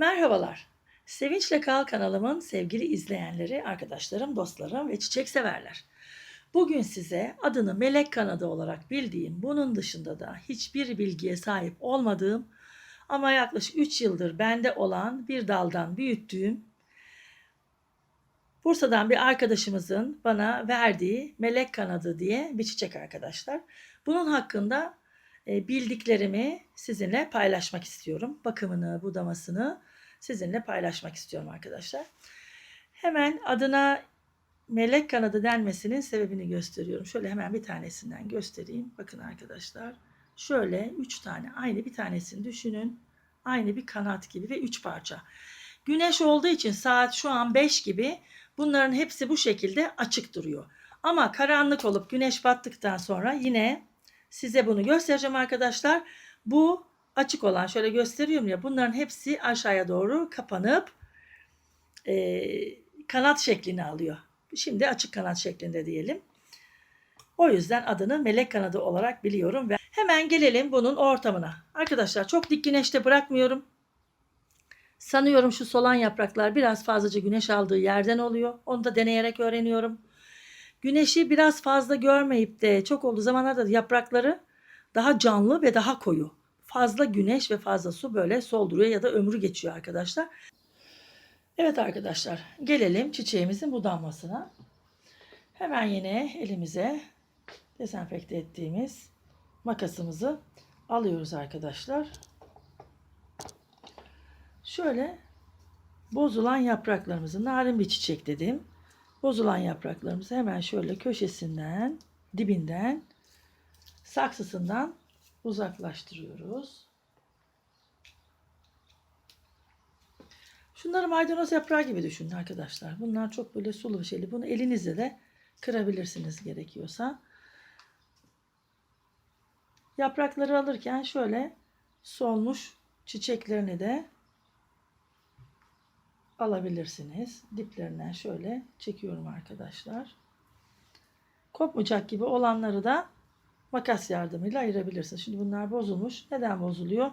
Merhabalar. Sevinçle Kal kanalımın sevgili izleyenleri, arkadaşlarım, dostlarım ve çiçek severler. Bugün size adını melek kanadı olarak bildiğim, bunun dışında da hiçbir bilgiye sahip olmadığım ama yaklaşık 3 yıldır bende olan bir daldan büyüttüğüm Bursa'dan bir arkadaşımızın bana verdiği melek kanadı diye bir çiçek arkadaşlar. Bunun hakkında e, bildiklerimi sizinle paylaşmak istiyorum. Bakımını, budamasını sizinle paylaşmak istiyorum arkadaşlar. Hemen adına melek kanadı denmesinin sebebini gösteriyorum. Şöyle hemen bir tanesinden göstereyim. Bakın arkadaşlar. Şöyle üç tane aynı bir tanesini düşünün. Aynı bir kanat gibi ve üç parça. Güneş olduğu için saat şu an 5 gibi bunların hepsi bu şekilde açık duruyor. Ama karanlık olup güneş battıktan sonra yine size bunu göstereceğim arkadaşlar. Bu açık olan şöyle gösteriyorum ya bunların hepsi aşağıya doğru kapanıp e, kanat şeklini alıyor. Şimdi açık kanat şeklinde diyelim. O yüzden adını melek kanadı olarak biliyorum ve hemen gelelim bunun ortamına. Arkadaşlar çok dik güneşte bırakmıyorum. Sanıyorum şu solan yapraklar biraz fazlaca güneş aldığı yerden oluyor. Onu da deneyerek öğreniyorum. Güneşi biraz fazla görmeyip de çok olduğu zamanlarda yaprakları daha canlı ve daha koyu. Fazla güneş ve fazla su böyle solduruyor ya da ömrü geçiyor arkadaşlar. Evet arkadaşlar gelelim çiçeğimizin budanmasına. Hemen yine elimize dezenfekte ettiğimiz makasımızı alıyoruz arkadaşlar. Şöyle bozulan yapraklarımızı narin bir çiçek dedim. Bozulan yapraklarımızı hemen şöyle köşesinden, dibinden, saksısından uzaklaştırıyoruz. Şunları maydanoz yaprağı gibi düşünün arkadaşlar. Bunlar çok böyle sulu bir şeyli. Bunu elinizle de kırabilirsiniz gerekiyorsa. Yaprakları alırken şöyle solmuş çiçeklerini de alabilirsiniz. Diplerinden şöyle çekiyorum arkadaşlar. Kopmayacak gibi olanları da makas yardımıyla ayırabilirsiniz. Şimdi bunlar bozulmuş. Neden bozuluyor?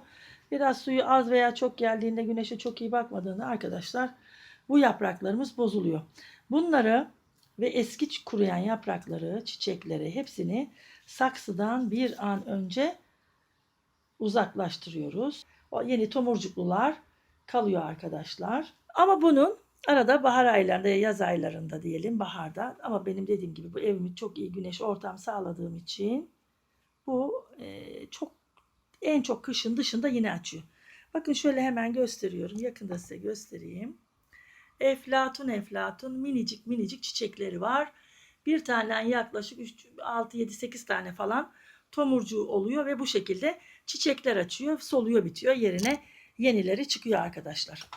Biraz suyu az veya çok geldiğinde güneşe çok iyi bakmadığında arkadaşlar bu yapraklarımız bozuluyor. Bunları ve eski kuruyan yaprakları, çiçekleri hepsini saksıdan bir an önce uzaklaştırıyoruz. O yeni tomurcuklular kalıyor arkadaşlar. Ama bunun arada bahar aylarında, yaz aylarında diyelim baharda ama benim dediğim gibi bu evimi çok iyi güneş ortam sağladığım için bu e, çok en çok kışın dışında yine açıyor. Bakın şöyle hemen gösteriyorum. Yakında size göstereyim. Eflatun eflatun minicik minicik çiçekleri var. Bir tane yaklaşık 3, 6, 7, 8 tane falan tomurcuğu oluyor ve bu şekilde çiçekler açıyor, soluyor bitiyor. Yerine yenileri çıkıyor arkadaşlar.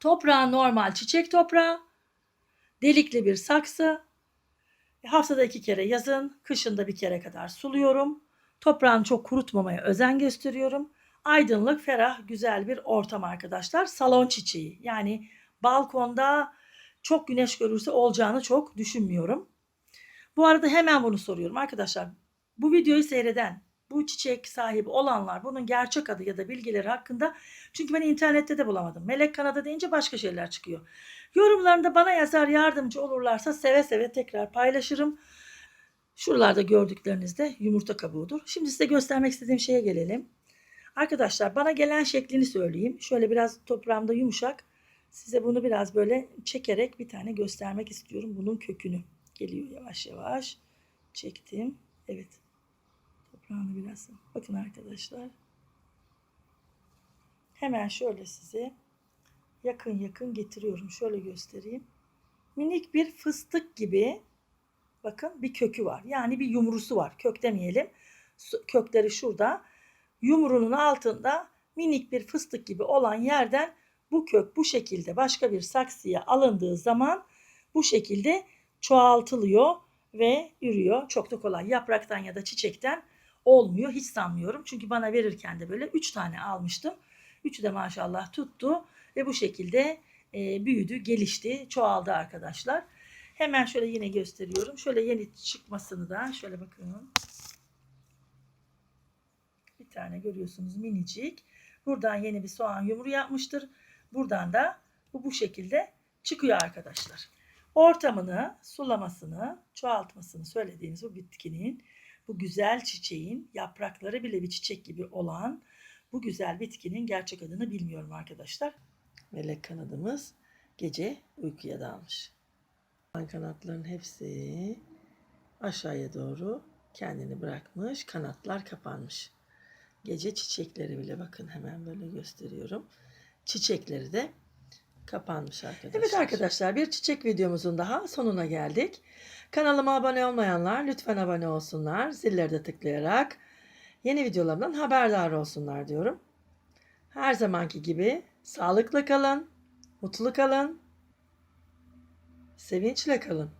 Toprağı normal çiçek toprağı. Delikli bir saksı. Haftada iki kere yazın, kışında bir kere kadar suluyorum. Toprağını çok kurutmamaya özen gösteriyorum. Aydınlık, ferah, güzel bir ortam arkadaşlar. Salon çiçeği. Yani balkonda çok güneş görürse olacağını çok düşünmüyorum. Bu arada hemen bunu soruyorum arkadaşlar. Bu videoyu seyreden, bu çiçek sahibi olanlar bunun gerçek adı ya da bilgileri hakkında çünkü ben internette de bulamadım. Melek kanadı deyince başka şeyler çıkıyor. Yorumlarında bana yazar yardımcı olurlarsa seve seve tekrar paylaşırım. Şuralarda gördüklerinizde yumurta kabuğudur. Şimdi size göstermek istediğim şeye gelelim. Arkadaşlar bana gelen şeklini söyleyeyim. Şöyle biraz toprağımda yumuşak. Size bunu biraz böyle çekerek bir tane göstermek istiyorum. Bunun kökünü. Geliyor yavaş yavaş. Çektim. Evet. Toprağını biraz. Bakın arkadaşlar. Hemen şöyle size yakın yakın getiriyorum. Şöyle göstereyim. Minik bir fıstık gibi bakın bir kökü var. Yani bir yumrusu var. Kök demeyelim. Kökleri şurada. Yumruğunun altında minik bir fıstık gibi olan yerden bu kök bu şekilde başka bir saksıya alındığı zaman bu şekilde çoğaltılıyor ve ürüyor. Çok da kolay. Yapraktan ya da çiçekten olmuyor. Hiç sanmıyorum. Çünkü bana verirken de böyle 3 tane almıştım. Üçü de maşallah tuttu ve bu şekilde e, büyüdü, gelişti, çoğaldı arkadaşlar. Hemen şöyle yine gösteriyorum. Şöyle yeni çıkmasını da şöyle bakın. Bir tane görüyorsunuz minicik. Buradan yeni bir soğan yumru yapmıştır. Buradan da bu bu şekilde çıkıyor arkadaşlar. Ortamını, sulamasını, çoğaltmasını söylediğimiz bu bitkinin, bu güzel çiçeğin, yaprakları bile bir çiçek gibi olan bu güzel bitkinin gerçek adını bilmiyorum arkadaşlar. Melek kanadımız gece uykuya dalmış. Kanatların hepsi aşağıya doğru kendini bırakmış, kanatlar kapanmış. Gece çiçekleri bile bakın hemen böyle gösteriyorum. Çiçekleri de kapanmış arkadaşlar. Evet arkadaşlar bir çiçek videomuzun daha sonuna geldik. Kanalıma abone olmayanlar lütfen abone olsunlar. Zilleri de tıklayarak yeni videolarımdan haberdar olsunlar diyorum. Her zamanki gibi sağlıklı kalın, mutlu kalın, sevinçle kalın.